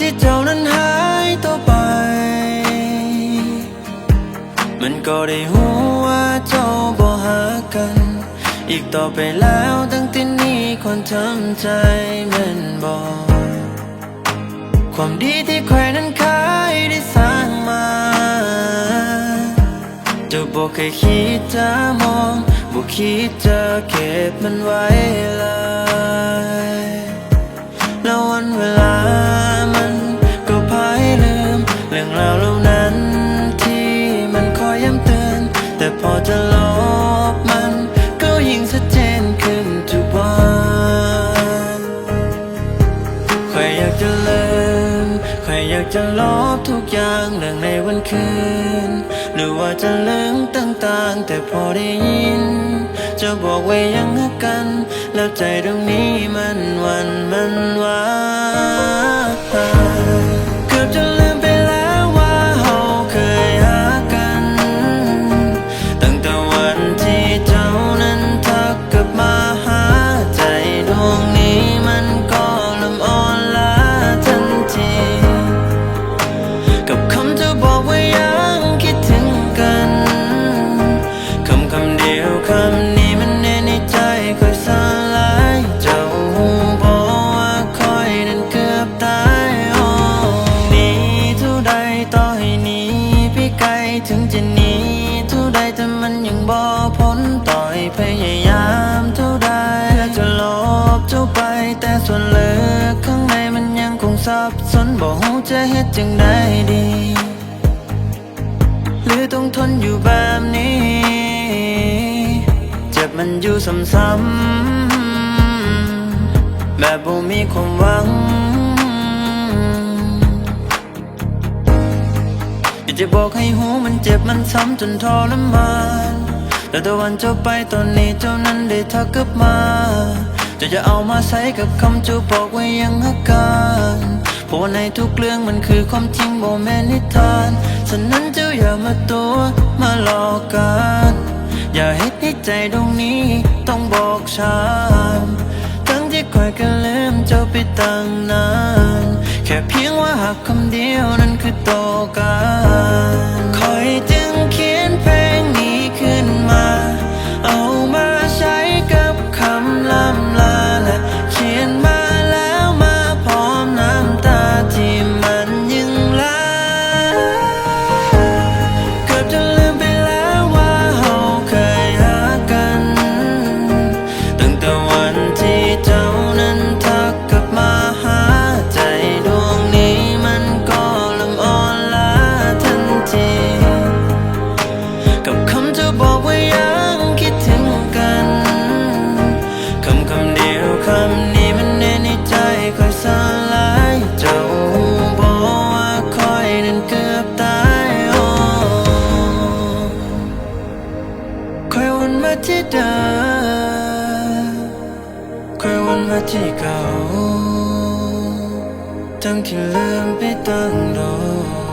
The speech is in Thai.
ที่เจ้านั้นหายตัวไป มันก็ได้หูว่าเจ้าบ่หากัน อีกต่อไปแล้วตั้งแต่นี้คนทำใจแมันบอกความดีที่ใครนั้นเคยได้สร้างมาเจะบอกเคยคิดจะมองบอกคิดจะเก็บมันไว้เลยแล้ววันเวลา รื่องราวเหล่านั้นที่มันคอยย้ำเตือน แต่พอจะลบมัน ก็ยิ่งชัดเจนขึ้นทุกวันใครอยากจะลืมใครอยากจะลบทุกอย่างเรื่องในวันคืน หรือว่าจะลืมต่างๆ แต่พอได้ยิน จะบอกไว้ยังรักกัน แล้วใจตรงนี้มันวันมันไหวเกือ ถึงจะหนีเท่าใดแต่มันยังบ่พ้นต่อยพยายามเท่าใดเพื่อจะลบเจ้าไป แต่ส่วนเลึกข้างในมันยังคงสับสนบอกหูจะเฮ็ดจังได้ดี หรือต้องทนอยู่แบบนี้ เจ็บมันอยู่ซ้ำๆแบบบ่มีความหวัง จะบอกให้หูมันเจ็บมันซ้ำจนทรมานแล้วแต่วันเจ้าไปตอนนี้เจ้านั้นได้ทักกลับมา จะจะเอามาใส่กับคำจูบอกไว้ยังหักกันเพราะว่าในทุกเรื่องมันคือความจริงโบแมนนิทานฉะนั้นเจ้าอย่ามาตัวมาหลอกกันอย่าให้ในใจตรงนี้ต้องบอกช้ำทั้งที่คอยก็ลืมเจ้าไปตั้งนาน แค่เพียงว่าหักคำเดียวนั้นคือโตกัน ที่เดิมคอยวนมาที่เก่าทั้งที่ลืมไปตั้งโดน